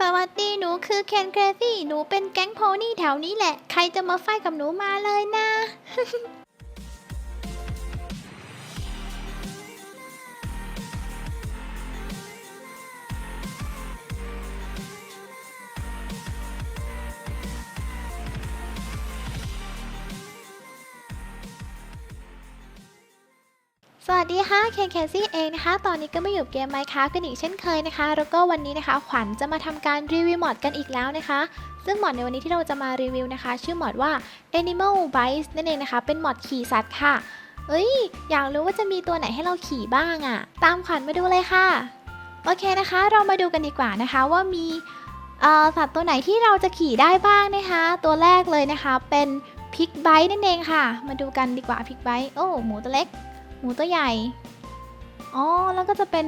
สวัสดีหนูคือเคนเครซี่หนูเป็นแก๊งโพนี่แถวนี้แหละ ใครจะมาไฟกับหนูมาเลยนะ สวัสดีค่ะเคนแคซี่เองนะคะ ตอนนี้ก็มาอยู่เกม Minecraft กันอีกเช่นเคยนะคะ แล้วก็วันนี้นะคะ ขวัญจะมาทำการรีวิวมอดกันอีกแล้วนะคะ ซึ่งมอดในวันนี้ที่เราจะมารีวิวนะคะ ชื่อมอดว่า Animal Bites นั่นเองนะคะ เป็นมอดขี่สัตว์ค่ะ เอ้ย อยากรู้ว่าจะมีตัวไหนให้เราขี่บ้างอะตามขวัญมาดูเลยค่ะ โอเคนะคะ เรามาดูกันดีกว่านะคะว่ามีสัตว์ตัวไหนที่เราจะขี่ได้บ้างนะคะ ตัวแรกเลยนะคะเป็นพิกไบต์นั่นเองค่ะ มาดูกันดีกว่าพิกไบต์โอ้หมูตัวเล็ก มูตัวใหญ่ อ๋อ แล้วก็จะเป็น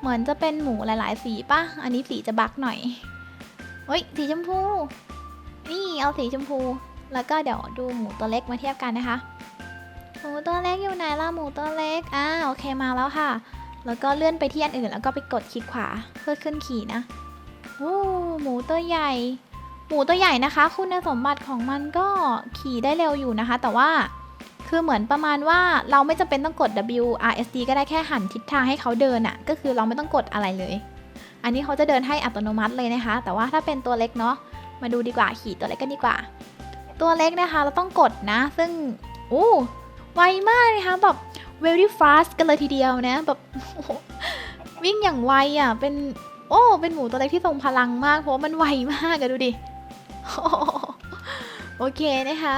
เหมือนจะเป็นหมูหลายๆ สีป่ะ อันนี้สีจะบักหน่อยเฮ้ย สีชมพู นี่เอาสีชมพู แล้วก็เดี๋ยวดูหมูตัวเล็กมาเทียบกันนะคะ หมูตัวเล็กอยู่ไหนล่ะหมูตัวเล็ก อ่า โอเคมาแล้วค่ะ แล้วก็เลื่อนไปที่อันอื่น แล้วก็ไปกดคลิกขวาเพื่อขึ้นขี่นะโอ้หมูตัวใหญ่ หมูตัวใหญ่นะคะ คุณสมบัติของมันก็ขี่ได้เร็วอยู่นะคะ แต่ว่า คือเหมือนประมาณว่าเราไม่จำเป็นต้องกด W R S D ก็ได้แค่หันทิศทางให้เขาเดินอะ่ะ ก็คือเราไม่ต้องกดอะไรเลย อันนี้เขาจะเดินให้อัตโนมัติเลยนะคะ แต่ว่าถ้าเป็นตัวเล็กเนาะ มาดูดีกว่าขี่ตัวเล็กกันดีกว่า ตัวเล็กนะคะเราต้องกดนะ ซึ่งโอ้ไวมากนะคะแบบ very fast กันเลยทีเดียวนะแบบวิ่งอย่างไวอะ่ะ เป็นโอ้ เป็นหมูตัวเล็กที่ทรงพลังมาก เพราะว่ามันไวมากอะดูดิ โอเคนะคะ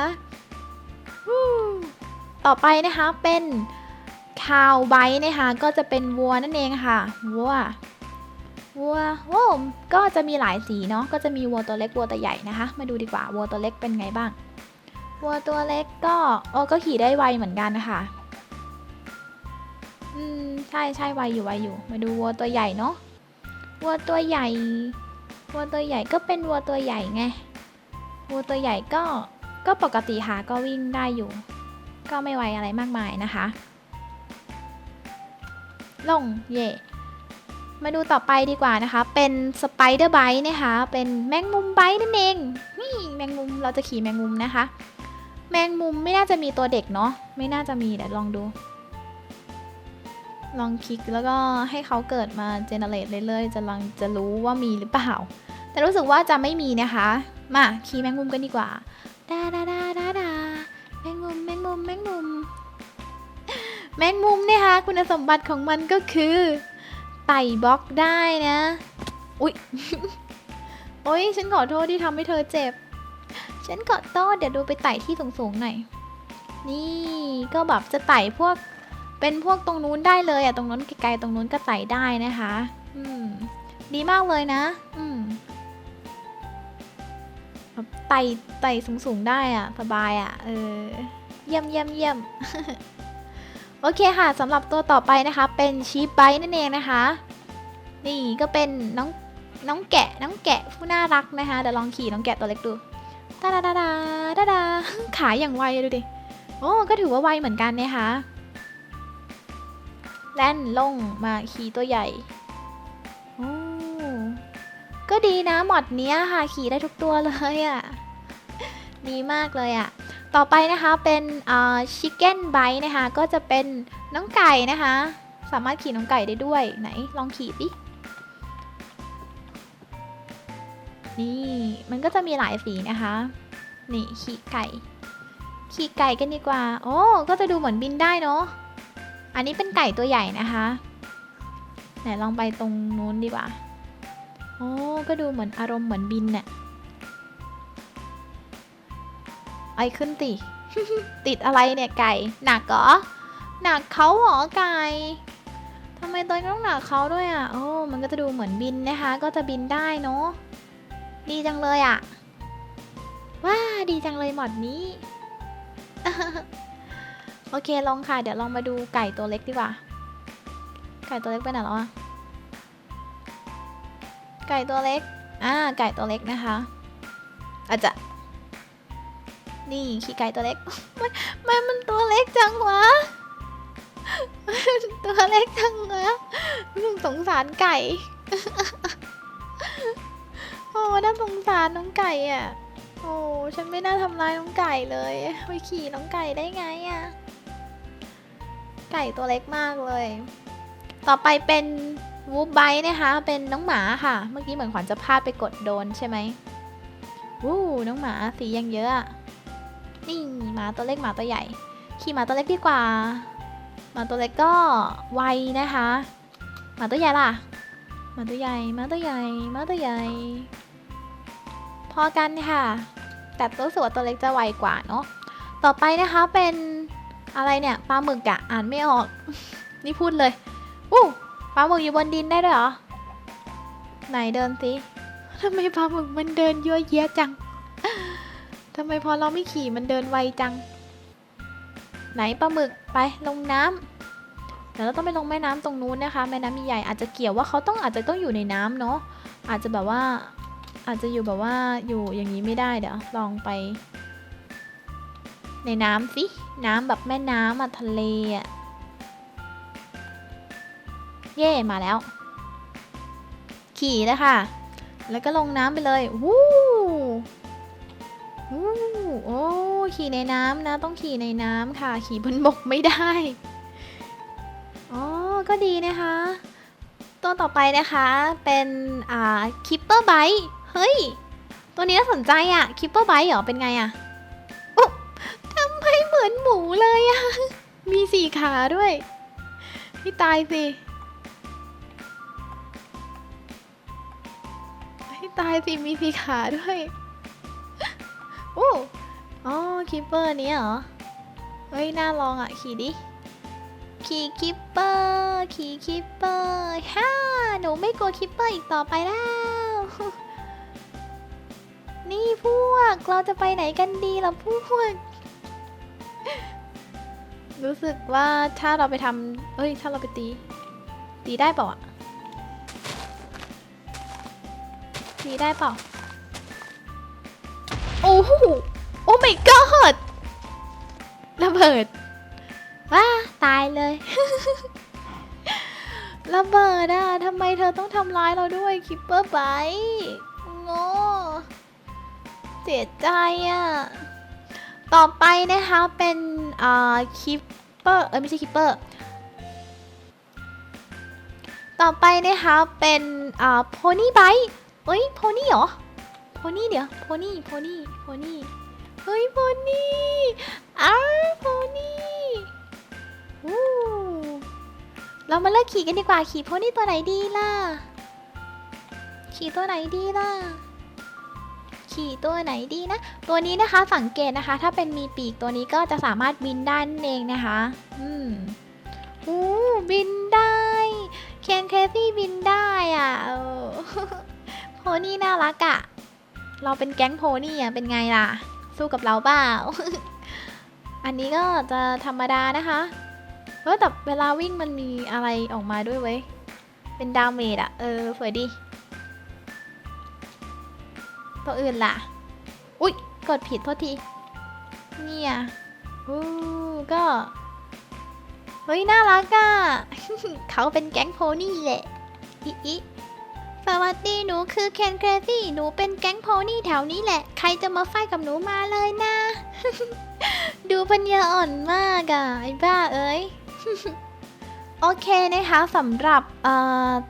ต่อไปนะคะเป็นคาวไบนะคะก็จะเป็นวัวนั่นเองค่ะวัววัวโอ้ก็จะมีหลายสีเนาะก็จะมีวัวตัวเล็กวัวตัวใหญ่นะคะ มาดูดีกว่าวัวตัวเล็กเป็นไงบ้างวัวตัวเล็กก็โอ้ก็ขี่ได้ไวเหมือนกันนะคะอืมใช่ใช่ไวอยู่ไวอยู่ มาดูวัวตัวใหญ่เนาะวัวตัวใหญ่วัวตัวใหญ่ก็เป็นวัวตัวใหญ่ไงวัวตัวใหญ่ก็ก็ปกติหาก็วิ่งได้อยู่ ก็ไม่ไวอะไรมากมายนะคะ ลงเย่มาดูต่อไปดีกว่านะคะ เป็นสไปเดอร์ไบต์นะคะ เป็นแมงมุมไบต์นั่นเอง นี่แมงมุมเราจะขี่แมงมุมนะคะ แมงมุมไม่น่าจะมีตัวเด็กเนาะ ไม่น่าจะมีเดี๋ยวลองดู ลองคลิกแล้วก็ให้เขาเกิดมาเจเนเรตเรื่อยๆ จะลองจะรู้ว่ามีหรือเปล่า แต่รู้สึกว่าจะไม่มีนะคะ มาขี่แมงมุมกันดีกว่า ดาดาดาดา งมุมแมงมุม แมงมุมเนี่ยค่ะคุณสมบัติของมันก็คือไต่บล็อกได้นะ อุ๊ย โอ๊ย ฉันขอโทษที่ทำให้เธอเจ็บ ฉันขอโทษเดี๋ยวดูไปไต่ที่สูงๆหน่อย นี่ก็แบบจะไต่พวก เป็นพวกตรงนู้นได้เลยอะตรงนู้นไกลๆตรงนู้นก็ไต่ได้นะคะ อืม ดีมากเลยนะ อืมไต่ไต่สูงๆได้อะสบายอะเออ เยี่ยมเยี่ยมเยี่ยมโอเคค่ะสำหรับตัวต่อไปนะคะ เป็นชีฟไบนั่นเองนะคะ นี่ก็เป็นน้องน้องแกะน้องแกะผู้น่ารักนะคะเดี๋ยวลองขี่น้องแกะตัวเล็กดูตาดาดาดาดาดาขาอย่างไวดูดิโอ้ก็ถือว่าไวเหมือนกันนะคะแล่นลงมาขี่ตัวใหญ่โอ้ก็ดีนะหมอดเนี้ยค่ะขี่ได้ทุกตัวเลยอะ่ะดีมากเลยอะ่ะ ต่อไปนะคะเป็นชิคเก้นไบนะคะ ก็จะเป็นน้องไก่นะคะ สามารถขี่น้องไก่ได้ด้วยไหนลองขี่สินี่มันก็จะมีหลายสีนะคะ นี่ขี่ไก่ ขี่ไก่กันดีกว่า โอ้ก็จะดูเหมือนบินได้เนาะอันนี้เป็นไก่ตัวใหญ่นะคะไหนลองไปตรงนู้นดีกว่าโอ้ก็ดูเหมือนอารมณ์เหมือนบินน่ะ ไอขึ้นติ ติดอะไรเนี่ยไก่ หนักเหรอ หนักเขาเหรอไก่ทำไมตัวต้องหนักเขาด้วยอะ โอ้ มันก็จะดูเหมือนบินนะคะ ก็จะบินได้เนาะ ดีจังเลยอะ ว้า ดีจังเลยหมอดนี้ โอเค ลองค่ะ เดี๋ยวลองมาดูไก่ตัวเล็กดีกว่า ไก่ตัวเล็กไปไหนแล้วอะ ไก่ตัวเล็ก อ่า ไก่ตัวเล็กนะคะ อาจจะ นี่ขี่ไก่ตัวเล็กไม่ไม่มันตัวเล็กจังวะตัวเล็กจังวะสงสารไก่โอ้น่าสงสารน้องไก่อะโอ้ฉันไม่น่าทำร้ายน้องไก่เลยไปขี่น้องไก่ได้ไงอะไก่ตัวเล็กมากเลย ต่อไปเป็นวูฟไบนะคะ เป็นน้องหมาค่ะ เมื่อกี้เหมือนขวัญจะพลาดไปกดโดนใช่ไหมวู้น้องหมาสียังเยอะ นี่หมาตัวเล็กหมาตัวใหญ่ ขี่หมาตัวเล็กดีกว่าหมาตัวเล็กก็ไวนะคะหมาตัวใหญ่ล่ะหมาตัวใหญ่หมาตัวใหญ่หมาตัวใหญ่ พอกันค่ะ แต่รู้สึกว่าตัวเล็กจะไวกว่าเนาะต่อไปนะคะเป็นอะไรเนี่ยปลาหมึกอะอ่านไม่ออก นี่พูดเลยอู้ปลาหมึกอยู่บนดินได้ด้วยเหรอไหนเดินสิทำไมปลาหมึกมันเดินเยั่วเยี้ยจัง ทำไมพอเราไม่ขี่มันเดินไวจัง ไหนปลาหมึกไปลงน้ำเดี๋ยวเราต้องไปลงแม่น้ำตรงนู้นนะคะ แม่น้ำใหญ่อาจจะเกี่ยวว่าเขาต้องอาจจะต้องอยู่ในน้ำเนาะอาจจะแบบว่าอาจจะอยู่แบบว่าอยู่อย่างนี้ไม่ได้เดี๋ยวลองไป ในน้ำสิน้ำแบบแม่น้ำอะทะเลอะเย่มาแล้ว ขี่เลยค่ะแล้วก็ลงน้ำไปเลยวู้วู้ โอ้ขี่ในน้ำนะ ต้องขี่ในน้ำค่ะ ขี่บนบกไม่ได้อ๋อก็ดีนะคะ ตัวต่อไปนะคะเป็นอ่าคิปเปอร์ไบเฮ้ย ตัวนี้น่าสนใจอะคิปเปอร์ไบเหรอ เป็นไงอะโอ้ทำไมเหมือนหมูเลยอะมีสี่ขาด้วย พี่ตายสิให้ตายสิมีสี่ขาด้วย อ้อ๋อคิปเปอร์นี้เหรอ เฮ้ย น่าลองอะ ขี่ดิ ขี่คิปเปอร์ ขี่คิปเปอร์ฮ่าหนูไม่กลัวคิปเปอร์อีกต่อไปแล้ว นี่พวก เราจะไปไหนกันดีล่ะพวก รู้สึกว่าถ้าเราไปทำเอ้ย ถ้าเราไปตี ตีได้เปล่าอะตีได้เปล่า โอ้โหโอ้ my god ระเบิดว้าตายเลย ระเบิดอะทำไมเธอต้องทำร้ายเราด้วยคิปเปอร์ไบโง่เสียใจอะต่อไปนะคะเป็นอ่าคิปเปอร์เอ้ยไม่ใช่คิปเปอร์ต่อไปนะคะเป็นอ่าโพนี่ไบเอ้ยโพนี่เหรอ นี่เดี๋ยวโพนี่โพนี่โพนี่เฮ้ยโพนี่อ้าวโพนี่วู้เรามาเลิกขี่กันดีกว่าขี่โพนี่ตัวไหนดีล่ะ ขี่ตัวไหนดีล่ะ ขี่ตัวไหนดีนะ ตัวนี้นะคะสังเกตนะคะ ถ้าเป็นมีปีกตัวนี้ก็จะสามารถบินได้นั่นเองนะคะ อืมโอ้บินได้เคนเคซี่บินได้อะโพนี่น่ารักอะ่ะ เราเป็นแก๊งโพนี่อะเป็นไงล่ะ สู้กับเราเปล่า อันนี้ก็จะธรรมดานะคะเออแต่เวลาวิ่งมันมีอะไรออกมาด้วยเว้ย เป็นดาเมจอะเออสวยดี ตัวอื่นล่ะ อุ๊ย กดผิดโทษที เนี่ยอู้ก็ เฮ้ย น่ารักอะ เขาเป็นแก๊งโพนี่แหละ อิอิ สวัสดีหนูคือเคนเครซี่หนูเป็นแก๊งโพนี่แถวนี้แหละ ใครจะมาไฟกับหนูมาเลยนะ ดูปัญญาอ่อนมากอะไอ้บ้าเอ้ย โอเคนะคะสำหรับ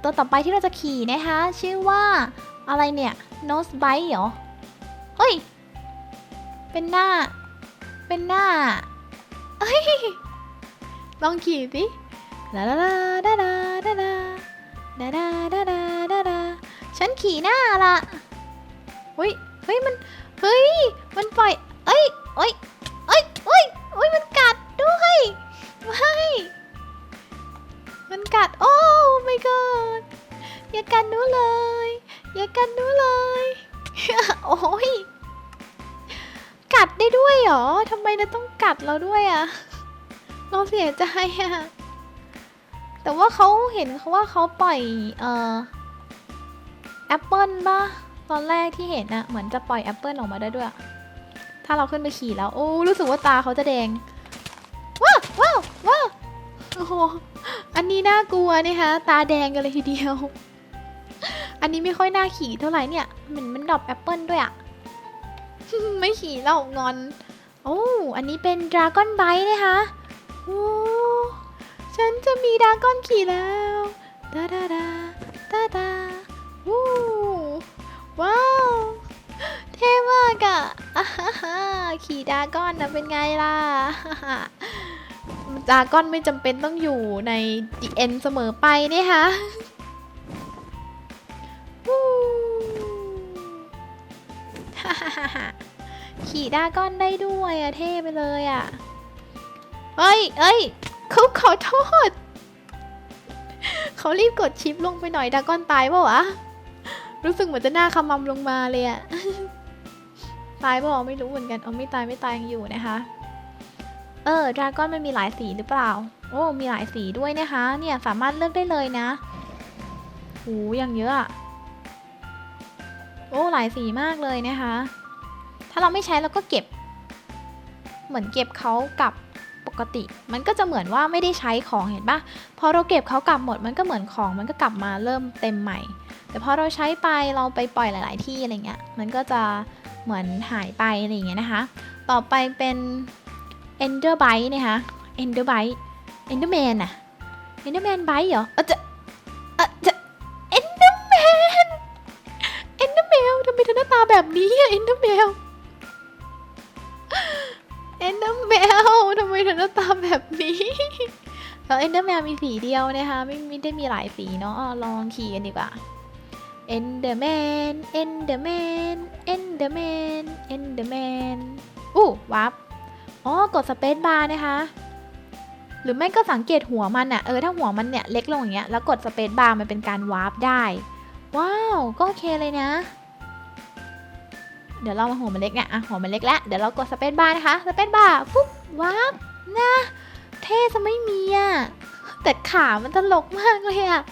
ตัวต่อไปที่เราจะขี่นะคะ ชื่อว่าอะไรเนี่ย nose bite เหรอเฮ้ย เป็นหน้า เป็นหน้าเอ้ย ลองขี่สิลาลาลาดาดาดาดาดาดาดาดาดาดา ฉันขี่หน้าละเฮ้ย เฮ้ย มัน เฮ้ย มันปล่อย เอ้ยเอ้ยเอ้ยเอ้ยเอ้ย มันกัดด้วยไม่มันกัด โอ้ my god อย่ากัดหนูเลย อย่ากัดหนูเลย โอ้ย กัดได้ด้วยเหรอทำไมเราต้องกัดเราด้วยอะเราเสียใจอะแต่ว่าเขาเห็นเขาว่าเขาปล่อย เอ่อแอ ปเปิลป่ะตอนแรกที่เห็นอะเหมือนจะปล่อยแอปเปิลออกมาได้ด้วย ถ้าเราขึ้นไปขี่แล้ว โอ้ รู้สึกว่าตาเขาจะแดง ว้าวว้าวว้าวโอ้โห อันนี้น่ากลัวนะคะตาแดงกันเลยทีเดียว อันนี้ไม่ค่อยน่าขี่เท่าไหร่เนี่ย เหมือนมันดรอปแอปเปิลด้วยอะไม่ขี่แล้วงอน โอ้ อันนี้เป็นดราก้อนไบนะคะโอ้ฉันจะมีดราก้อนขี่แล้วดาดาดาดาดา ขี่ดาก้อนนะเป็นไงล่ะดาก้อนไม่จำเป็นต้องอยู่ใน the end เสมอไปเนี่ยค่ะขี่ดาก้อนได้ด้วยอะเท่ไปเลยอะเอ้ยเอ้ยเขาขอโทษ เขารีบกดชิปลงไปหน่อยดาก้อนตายปะวะ รู้สึกเหมือนจะหน้าขมำลงมาเลยอะ ตายปะวะไม่รู้เหมือนกันเอาไม่ตายไม่ตายยังอยู่นะคะ เออดราก้อนมันมีหลายสีหรือเปล่า โอ้ มีหลายสีด้วยนะคะ เนี่ยสามารถเลือกได้เลยนะโหอย่างเยอะอะโอ้ หลายสีมากเลยนะคะ ถ้าเราไม่ใช้เราก็เก็บ เหมือนเก็บเขากลับปกติ มันก็จะเหมือนว่าไม่ได้ใช้ของเห็นปะพอเราเก็บเขากลับหมดมันก็เหมือนของมันก็กลับมาเริ่มเต็มใหม่ แต่พอเราใช้ไปเราไปปล่อยหลาย ๆ ที่อะไรเงี้ย มันก็จะ เหมือนหายไปอะไรอย่างเงี้ยนะคะ ต่อไปเป็น Ender Bite นะคะ Ender Bite Enderman อะ Enderman Bite เหรอเออจะเออจะ Enderman Enderman ทำไมเธอหน้าตาแบบนี้อะ Enderman Enderman ทำไมเธอหน้าตาแบบนี้แล้ว Enderman มีสีเดียวนะคะ ไม่ไม่ได้มีหลายสีเนาะอะลองขี่กันดีกว่า Enderman Enderman Enderman Enderman อู้วับอ๋อกดสเปซบาร์นะคะ หรือไม่ก็สังเกตหัวมันอะเออถ้าหัวมันเนี่ยเล็กลงอย่างเงี้ยแล้วกดสเปซบาร์มันเป็นการวาร์ปได้ ว้าว ก็โอเคเลยนะ เดี๋ยวเรามาหัวมันเล็กเนี่ยอะหัวมันเล็กแล้วเดี๋ยวเรากดสเปซบาร์นะคะสเปซบาร์ปุ๊บวาร์ปนะ เท่จะไม่มีอะแต่ขามันตลกมากเลยอะ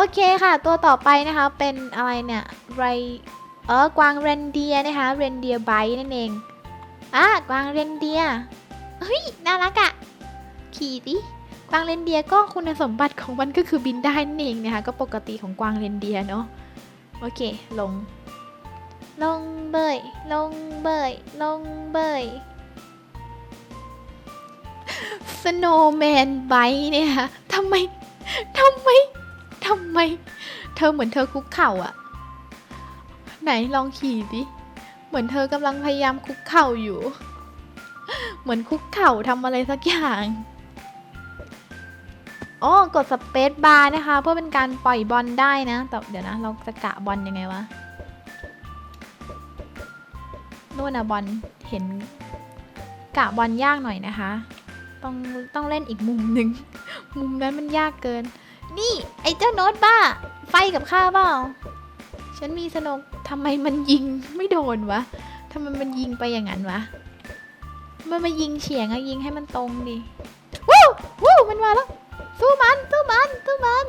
โอเคค่ะ ตัวต่อไปนะคะเป็นอะไรเนี่ยไรเออกวางเรนเดียนะคะเรนเดียไบนั่นเองอะกวางเรนเดียเฮ้ยน่ารักอะขี่ดิกวางเรนเดียก็คุณสมบัติของมันก็คือบินได้นั่นเองนะคะก็ปกติของกวางเรนเดียเนาะโอเคลง ลงเบยลงเบยลงเบย Snowman b i เนี่ยทำไมทำไม ทำไม เธอเหมือนเธอคุกเข่าอะไหนลองขี่ดิเหมือนเธอกำลังพยายามคุกเข่าอยู่ เหมือนคุกเข่าทำอะไรสักอย่างอ๋อกดสเปซบาร์นะคะ เพื่อเป็นการปล่อยบอลได้นะแต่เดี๋ยวนะ เราจะกะบอลยังไงวะนู่นนะบอลเห็นกะบอลยากหน่อยนะคะ ต้องต้องเล่นอีกมุมหนึ่ง มุมนั้นมันยากเกิน นี่ ไอ้เจ้าโน้ตบ้า ไฟกับข้าเปล่า ฉันมีสนกทำไมมันยิงไม่โดนวะทำไมมันยิงไปอย่างนั้นวะ มันมายิงเฉียงอะยิงให้มันตรงดิ วู้วู้มันมาแล้ว สู้มัน สู้มัน สู้มัน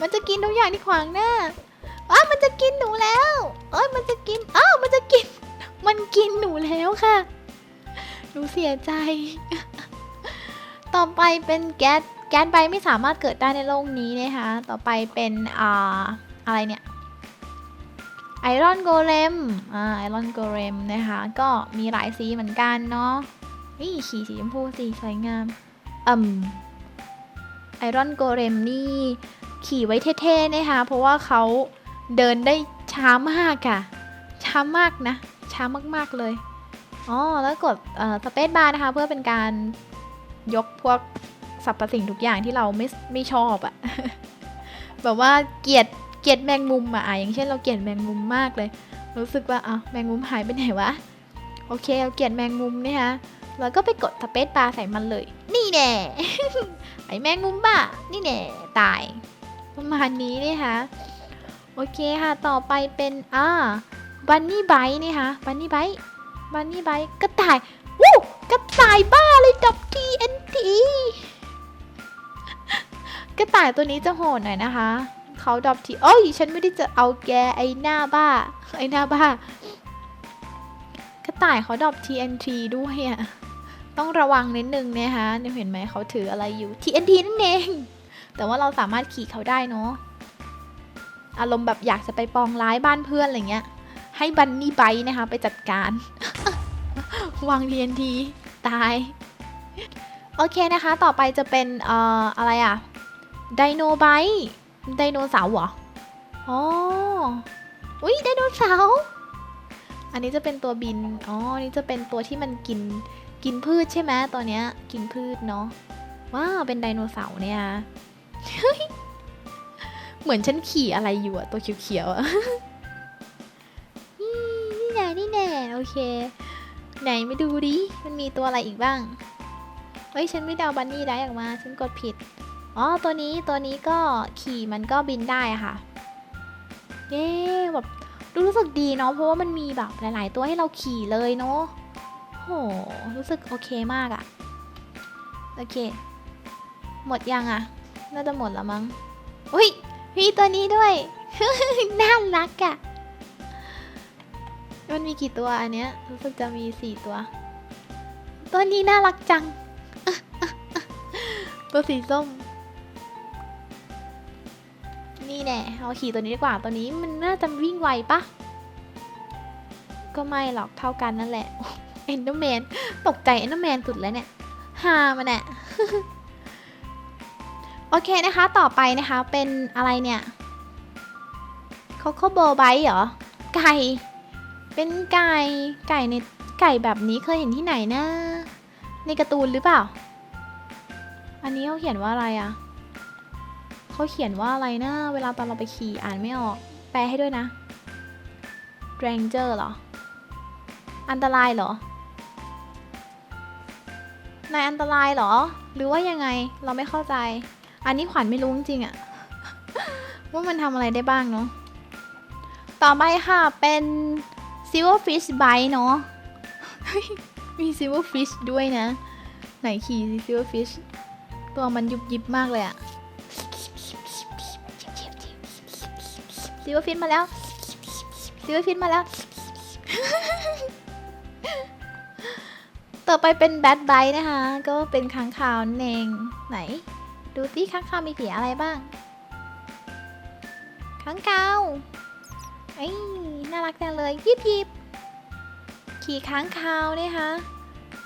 มันจะกินทุกอย่างที่ขวางหน้าอ้ามันจะกินหนูแล้ว เอ้ย มันจะกิน อ้าว มันจะกิน มันกินหนูแล้วค่ะ หนูเสียใจ ต่อไปเป็นแก๊ส แก๊สใบไม่สามารถเกิดได้ในโลกนี้นะคะ ต่อไปเป็นอ่าอะไรเนี่ยไอรอนโกเลมอ่าไอรอนโกเลมนะคะ ก็มีหลายสีเหมือนกันเนาะนี่ขีสีชมพูสีสวยงามอืมไอรอนโกเลมนี่ ขี่ไว้เท่ๆนะคะ เพราะว่าเขาเดินได้ช้ามากค่ะ ช้ามากนะ ช้ามากๆเลย อ๋อ แล้วกดสเปซบาร์นะคะ เพื่อเป็นการยกพวก สรรพสิ่งทุกอย่างที่เราไม่ไม่ชอบอะแบบว่าเกลียดเกลียดแมงมุมอะอย่างเช่นเราเกลียดแมงมุมมากเลย รู้สึกว่าอะแมงมุมหายไปไหนวะโอเคเราเกลียดแมงมุมเนี่ยฮะเราก็ไปกดสเปซบาร์ใส่มันเลย นี่แน่ไอแมงมุมบ้านี่แน่ตายประมาณนี้นะคะโอเคค่ะต่อไปเป็นอ่าบันนี่ไบนี่ค่ะบันนี่ไบบันนี่ไบกระต่ายวู้กระต่ายบ้าเลยดับ TNT กระต่ายตัวนี้จะโหดหน่อยนะคะเขาดรอปทีโอ้ยฉันไม่ได้จะเอาแกไอหน้าบ้า ไอหน้าบ้า กระต่ายเขาดรอป TNT ด้วยอะต้องระวังนิดนึงนะคะเนี่ยเห็นไหมเขาถืออะไรอยู่ TNT นั่นเอง แต่ว่าเราสามารถขี่เขาได้เนาะอารมณ์แบบอยากจะไปปองร้ายบ้านเพื่อนอะไรเงี้ย ให้บันนี่ไบนะคะไปจัดการ วาง TNT ตาย โอเคนะคะ ต่อไปจะเป็นเอ่ออะไรอะ ไดโนไบท์ไดโนเสาร์เหรอ อ๋อ อุ้ยไดโนเสาร์ อันนี้จะเป็นตัวบิน อ๋ออันนี้จะเป็นตัวที่มันกิน กินพืชใช่ไหมตัวเนี้ย กินพืชเนาะ ว้าว เป็นไดโนเสาร์เนี่ยเฮ้ยเหมือนฉันขี่อะไรอยู่อะตัวเขียวๆอะนี่นี่แน่นี่แน่โอเค ไหนไม่ดูดิ มันมีตัวอะไรอีกบ้างเฮ้ย ฉันไม่ได้เอาบันนี่ได้ออกมา ฉันกดผิด อ๋อ ตัวนี้ตัวนี้ก็ขี่มันก็บินได้ค่ะ เย้แบบดูรู้สึกดีเนาะเพราะว่ามันมีแบบหลาย ๆ ตัวให้เราขี่เลยเนาะโห รู้สึกโอเคมากอะโอเค หมดยังอะน่าจะหมดแล้วมั้งอุ้ยมีตัวนี้ด้วย น่ารักอะมันมีกี่ตัวอันเนี้ยรู้สึกจะมีสี่ตัว ตัวนี้น่ารักจัง ตัวสีส้ม แน่เอาขี่ตัวนี้ดีกว่าตัวนี้มันน่าจะวิ่งไวปะก็ไม่หรอกเท่ากันนั่นแหละเอนเดอร์แมนตกใจเอนเดอร์แมนสุดแล้วเนี่ยฮามันเนี่โอเคนะคะ ต่อไปนะคะเป็นอะไรเนี่ยโคโคโบไบเหรอ ไก่ เป็นไก่ ไก่ในไก่แบบนี้เคยเห็นที่ไหนนะ ในการ์ตูนหรือเปล่า อันนี้เขาเขียนว่าอะไรอะ เขาเขียนว่าอะไรนะเวลาตอนเราไปขี่อ่านไม่ออก แปลให้ด้วยนะ Ranger เหรอ อันตรายเหรอนายอันตรายเหรอ หรือว่ายังไงเราไม่เข้าใจ อันนี้ขวัญไม่รู้จริงๆอะว่ามันทำอะไรได้บ้างเนาะต่อไปค่ะเป็น Silverfish Bite เนาะมี Silverfish ด้วยนะ ไหนขี่ Silverfish ตัวมันยุบยิบมากเลยอะ Silverfish มาแล้ว Silverfish มาแล้ว ต่อไปเป็น Bad Bite นะคะ ก็เป็นค้างคาวนั่นเองไหน ดูสิค้างคาวมีสีอะไรบ้าง ค้างคาวไอ้น่ารักจังเลยยิบยิบขี่ค้างคาวนะคะ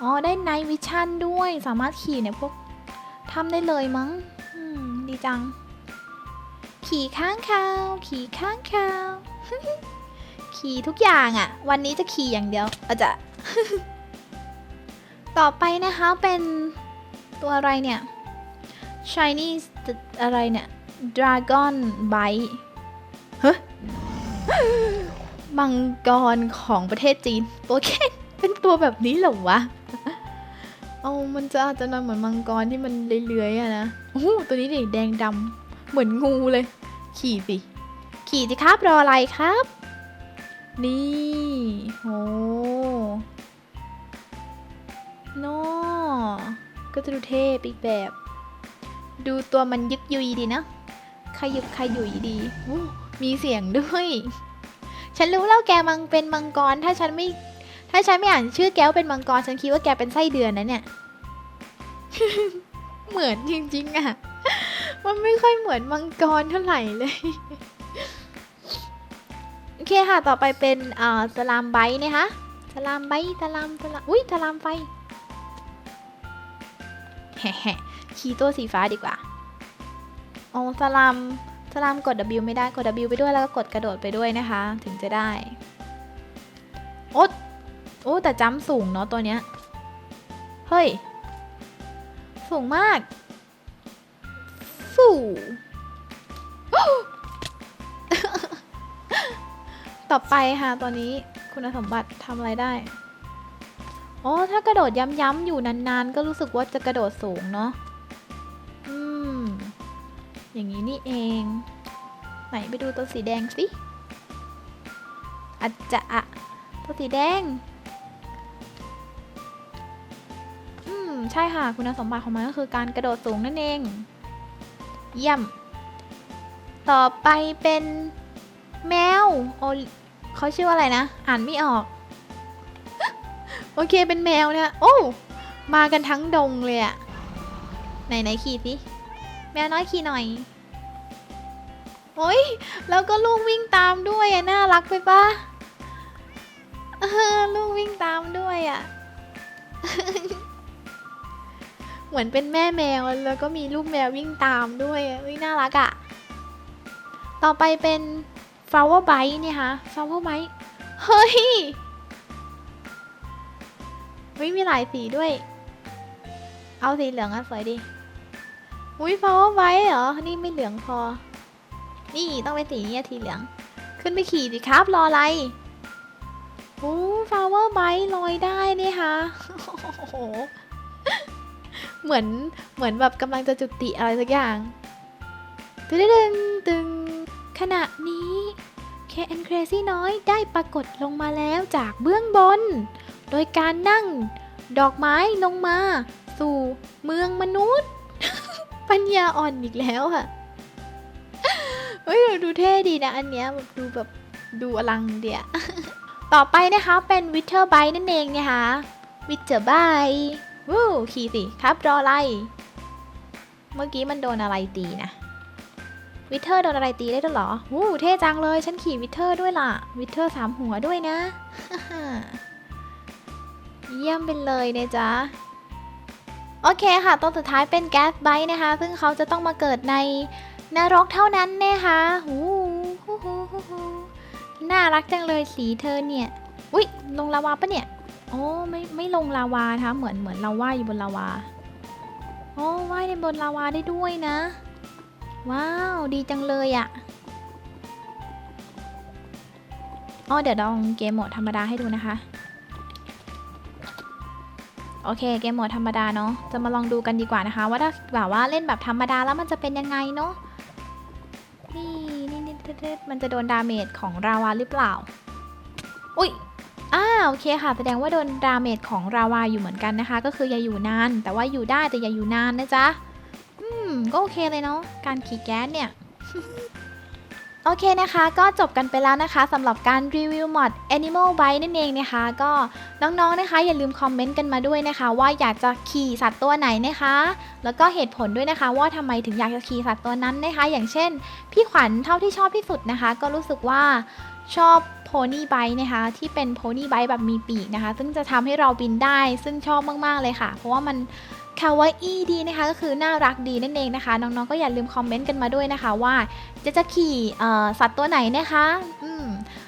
อ๋อ ได้ Night Vision ด้วย สามารถขี่ในพวกทำได้เลยมั้งดีจัง ขี่ค้างคาวขี่ค้างคาวขี่ทุกอย่างอะ่ะ วันนี้จะขี่อย่างเดียวอาจะ ต่อไปนะคะเป็นตัวอะไรเนี่ย Chinese อะไรเนี่ย Dragon Bite เฮ้ยมังกรของประเทศจีน ตัวแค่เป็นตัวแบบนี้เหรอวะ เอามันจะอาจจะนำเหมือนมังกรที่มันเลื้อยๆอะนะ โอ้ตัวนี้ดิแดงดำเหมือนงูเลย ขี่สิ ขี่สิครับรออะไรครับ นี่โหโน่ก็จะดูเท่ไปอีกแบบ ดูตัวมันยึกยุยดีนะขยุกขยุยดีโอ้มีเสียงด้วย ฉันรู้แล้วแกมังเป็นมังกร ถ้าฉันไม่ ถ้าฉันไม่อ่านชื่อแกวาเป็นมังกร ฉันคิดว่าแกเป็นไส้เดือนนะเนี่ย เหมือนจริงๆอะ มันไม่ค่อยเหมือนมังกรเท่าไหร่เลย โอเคค่ะ ต่อไปเป็นอ่าสลามไบต์นะคะสลามไบต์สลามสลาม อุ้ยสลามไฟแฮะขี่ตัวสีฟ้าดีกว่าอ๋อสลามสลามกด W ไม่ได้ กด W ไปด้วยแล้วก็กดกระโดดไปด้วยนะคะ ถึงจะได้ โอ๊ตโอ้แต่จ้ำสูงเนาะตัวเนี้ย เฮ้ย สูงมาก ต่อไปค่ะตอนนี้คุณสมบัติทำอะไรได้ อ๋อ ถ้ากระโดดย้ำๆอยู่นานๆ ก็รู้สึกว่าจะกระโดดสูงเนาะ อืม อย่างนี้นี่เอง ไหนไปดูตัวสีแดงสิอาจจะอะตัวสีแดง อืม ใช่ค่ะ คุณสมบัติของมันก็คือการกระโดดสูงนั่นเอง เยี่ยม ต่อไปเป็นแมวโอเขาชื่อว่าอะไรนะ อ่านไม่ออก โอเคเป็นแมวเนี่ยโอ้มากันทั้งดงเลยอะไหนไหนขี่สิแมวน้อยขี่หน่อยโอ้ยแล้วก็ลูกวิ่งตามด้วยอะน่ารักไปปะลูกวิ่งตามด้วยอะ เหมือนเป็นแม่แมวแล้วก็มีลูกแมววิ่งตามด้วยอะอุ๊ยน่ารักอะต่อไปเป็น flower bite เนี่ยค่ะ flower bite เฮ้ยเฮ้ยมีหลายสีด้วย เอาสีเหลืองอะสวยดิอุ้ย flower bite เหรอ นี่ไม่เหลืองพอ นี่ต้องเป็นสีนี้อะสีเหลือง ขึ้นไปขี่สิครับ รออะไรโอ้ flower bite ลอยได้นี่ค่ะโอ้โห เหมือนเหมือนแบบกำลังจะจุติอะไรสักอย่างตึงตึงตึงขณะนี้ KN Crazy น้อยได้ปรากฏลงมาแล้วจากเบื้องบน โดยการนั่งดอกไม้ลงมา สู่เมืองมนุษย์ ปัญญาอ่อนอีกแล้วค่ะเฮ้ยดูเท่ดีนะ อันเนี้ยแบบดูแบบดูอลังเดียต่อไปนะคะเป็นวิเทอร์ไบนั่นเองนะคะวิเทอร์ไบ วู้ขี่สิครับรออะไร เมื่อกี้มันโดนอะไรตีนะวิเทอร์โดนอะไรตีได้ด้วยเหรอวู้เท่จังเลย ฉันขี่วิเทอร์ด้วยล่ะ วิเทอร์สามหัวด้วยนะ เยี่ยมไปเลยนะจ๊ะ โอเคค่ะ ตัวสุดท้ายเป็นแก๊สไบต์นะคะ ซึ่งเขาจะต้องมาเกิดในนรกเท่านั้นนะคะหูหูหูหูหูน่ารักจังเลยสีเธอเนี่ย อุ๊ย ลงลาวาปะเนี่ย โอ้ไม่ไม่ลงลาวานะคะเหมือนเหมือนเราว่ายอยู่บนลาวาโอ้ว่ายในบนลาวาได้ด้วยนะ ว้าวดีจังเลยอะ่ะอ๋อเดี๋ยวลองเกมโหมดธรรมดาให้ดูนะคะ โอเคเกมโหมดธรรมดาเนาะจะมาลองดูกันดีกว่านะคะ ว่าถ้าแบบว่าเล่นแบบธรรมดาแล้วมันจะเป็นยังไงเนาะนี่นี่นี่มันจะโดนดาเมจของราวาหรือเปล่า อุ้ย อ่าโอเคค่ะ แสดงว่าโดนดาเมจของราวาอยู่เหมือนกันนะคะ ก็คืออย่าอยู่นาน แต่ว่าอยู่ได้แต่อย่าอยู่นานนะจ๊ะ อืม ก็โอเคเลยเนาะ การขี่แก๊สเนี่ย โอเคนะคะ ก็จบกันไปแล้วนะคะสำหรับการรีวิวมอด Animal Bite นั่นเองนะคะ ก็น้องๆนะคะ อย่าลืมคอมเมนต์กันมาด้วยนะคะ ว่าอยากจะขี่สัตว์ตัวไหนนะคะ แล้วก็เหตุผลด้วยนะคะ ว่าทำไมถึงอยากจะขี่สัตว์ตัวนั้นนะคะ อย่างเช่น พี่ขวัญเท่าที่ชอบที่สุดนะคะ ก็รู้สึกว่าชอบ โพนี่ไบนะคะ ที่เป็นโพนี่ไบแบบมีปีกนะคะ ซึ่งจะทำให้เราบินได้ซึ่งชอบมากๆเลยค่ะ เพราะว่ามันคาวาอี้ดีนะคะ ก็คือน่ารักดีนั่นเองนะคะ น้องๆก็อย่าลืมคอมเมนต์กันมาด้วยนะคะว่าจะจะขี่สัตว์ตัวไหนนะคะอืม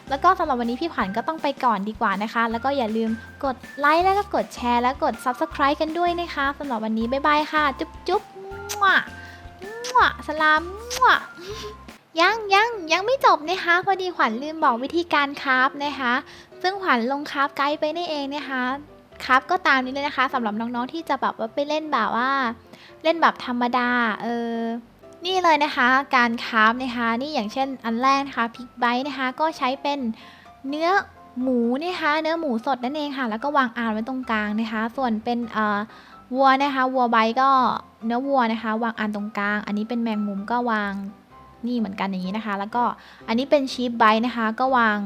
แล้วก็สำหรับวันนี้พี่ขวัญก็ต้องไปก่อนดีกว่านะคะ แล้วก็อย่าลืมกดไลค์แล้วก็กดแชร์แล้วกด Subscribe กันด้วยนะคะสำหรับวันนี้บ๊ายบายค่ะ จุ๊บจุ๊บมั่วมั่วสลามมั่ว ยังยังยังไม่จบนะคะพอดีขวัญลืมบอกวิธีการคราฟนะคะ ซึ่งขวัญลงคราฟไกด์ไปนี่เองนะคะคราฟก็ตามนี้เลยนะคะสำหรับน้องๆที่จะแบบว่าไปเล่นแบบว่า เล่นแบบธรรมดาเออนี่เลยนะคะการคราฟนะคะนี่อย่างเช่นอันแรกนะคะพิกไบต์นะคะก็ใช้เป็นเนื้อหมูนะคะเนื้อหมูสดนั่นเองค่ะ แล้วก็วางอ่านไว้ตรงกลางนะคะ ส่วนเป็นเอ่อวัวนะคะ วัวไบต์ก็เนื้อวัวนะคะ วางอ่านตรงกลาง อันนี้เป็นแมงมุมก็วาง นี่เหมือนกันอย่างนี้นะคะ แล้วก็อันนี้เป็นชีฟไบต์นะคะ ก็วาง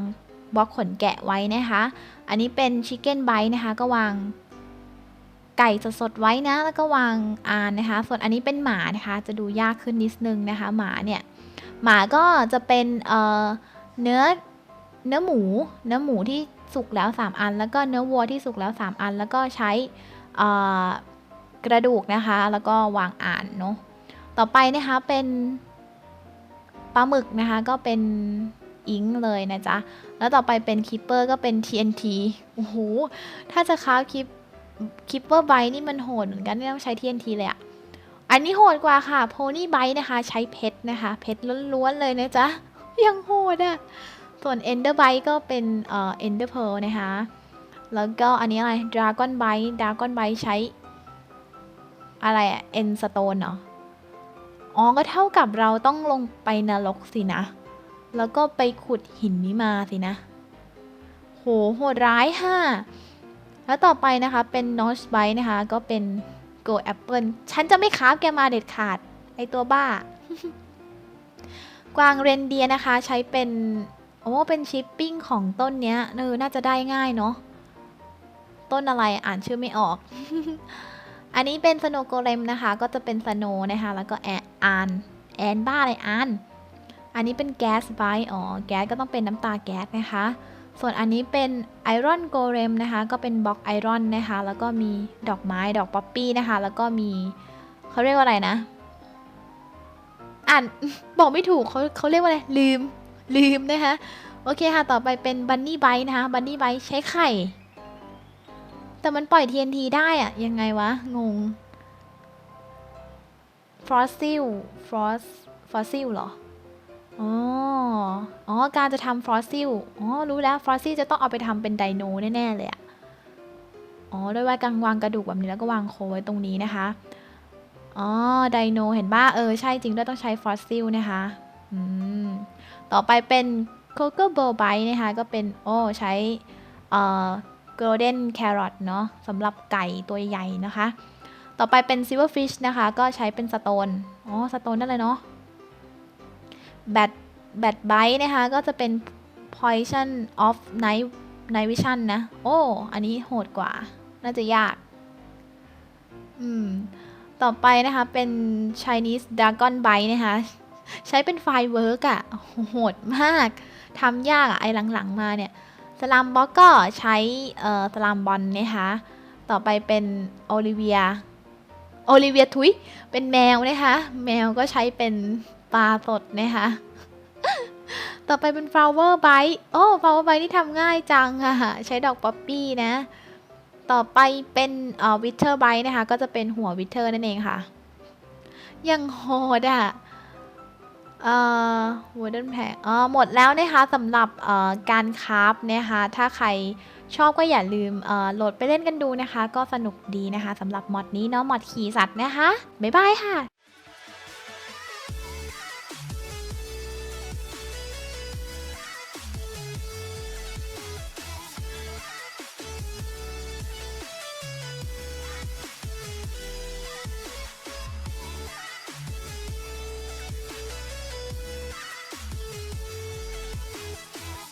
บล็อกขนแกะไว้นะคะ อันนี้เป็นชิคเก้นไบต์นะคะ ก็วางไก่สดๆไว้นะ แล้วก็วางอานนะคะ ส่วนอันนี้เป็นหมานะคะ จะดูยากขึ้นนิดนึงนะคะ หมาเนี่ย หมาก็จะเป็นเอ่อเนื้อเนื้อหมู เนื้อหมูที่สุกแล้ว 3 อัน แล้วก็เนื้อวัวที่สุกแล้ว 3 อัน แล้วก็ใช้กระดูกนะคะ แล้วก็วางอ่านเนาะ ต่อไปนะคะเป็น ปลาหมึกนะคะก็เป็นอิงเลยนะจ๊ะ แล้วต่อไปเป็นคิปเปอร์ก็เป็น TNT โอ้โห ถ้าจะค้าคิปคิปเปอร์ไบนี่มันโหดเหมือนกันที่ต้องใช้ TNT เลยอะอันนี้โหดกว่าค่ะโพนี่ไบนะคะ ใช้เพชรนะคะ เพชรล้วนๆเลยนะจ๊ะ ยังโหดอะส่วน Ender b i t e ก็เป็นเอ่อ Ender Pearl นะคะ แล้วก็อันนี้อะไร Dragon b i t e Dragon b i t e ใช้อะไรอะ End Stone เนาะ อ๋อ ก็เท่ากับเราต้องลงไปนรกสินะ แล้วก็ไปขุดหินนี้มาสินะ โห โหดร้ายค่ะแล้วต่อไปนะคะเป็น Notch Bite นะคะ ก็เป็น Go Apple ฉันจะไม่ค้าบแกมาเด็ดขาด ไอตัวบ้า กวางเรนเดียร์นะคะ ใช้เป็น โอ้ เป็นชิปปิ้งของต้นเนี้ยเออน่าจะได้ง่ายเนาะ ต้นอะไรอ่านชื่อไม่ออก อันนี้เป็นสโนโกเลมนะคะ ก็จะเป็นสโนนะคะ แล้วก็แอนแอนบ้าอะไรอนอันนี้เป็นแก๊สไบอ๋อ แก๊สก็ต้องเป็นน้ำตาแก๊สนะคะ ส่วนอันนี้เป็นไอรอนโกเรมนะคะ ก็เป็นบล็อกไอรอนนะคะ แล้วก็มีดอกไม้ ดอกป๊อปปี้นะคะ แล้วก็มีเขาเรียกว่าอะไรนะ อ่านบอกไม่ถูกเขาเขาเรียกว่าอะไร ลืม ลืมนะคะ โอเคค่ะ ต่อไปเป็นบันนี่ไบนะคะ บันนี่ไบใช้ไข่ แต่มันปล่อย TNT ได้อะยังไงวะ งง ฟอสซิล ฟอส ฟอสซิลเหรอ อ๋อ อ๋อ การจะทำฟอสซิล อ๋อ รู้แล้ว ฟอสซิลจะต้องเอาไปทำเป็นไดโนแน่ๆเลยอะอ๋อด้วยว่าการวางกระดูกแบบนี้แล้วก็วางโคไว้ตรงนี้นะคะ อ๋อ ไดโน เห็นบ้าเออ ใช่จริงด้วยต้องใช้ฟอสซิลนะคะ อืม ต่อไปเป็นโคโค่โบไบนะคะ ก็เป็น โอ้ ใช้ เอ่อ golden carrot เนาะสำหรับไก่ตัวใหญ่นะคะ ต่อไปเป็น silverfish นะคะ ก็ใช้เป็นสโตนอ๋อสโตนนั่นเลยเนาะแบตแบตไบนะคะ ก็จะเป็น poison of night night vision นะ โอ้ อันนี้โหดกว่า น่าจะยาก อืม ต่อไปนะคะเป็น Chinese Dragon Bite นะคะ ใช้เป็นไฟเวิร์กอะโหดมากทำยากอะไอหลังๆมาเนี่ย สลามบ็อกก็ใช้เอ่อสลามบอลนะคะ ต่อไปเป็นโอลิเวีย โอลิเวียทุย เป็นแมวนะคะ แมวก็ใช้เป็นปลาสดนะคะ ต่อไปเป็น flower bite โอ้ flower bite นี่ทำง่ายจังอะใช้ดอกป๊อปปี้นะ ต่อไปเป็นเอ่อ wither bite นะคะ ก็จะเป็นหัว wither นั่นเองค่ะ ยังโหดอะ เอ่อ wooden plank อ๋อหมดแล้วนะคะสำหรับเอ่อการคราฟนะคะ ถ้าใครชอบก็อย่าลืมเอ่อโหลดไปเล่นกันดูนะคะ ก็สนุกดีนะคะสำหรับมอดนี้เนาะมอดขี่สัตว์นะคะ บ๊ายบายค่ะ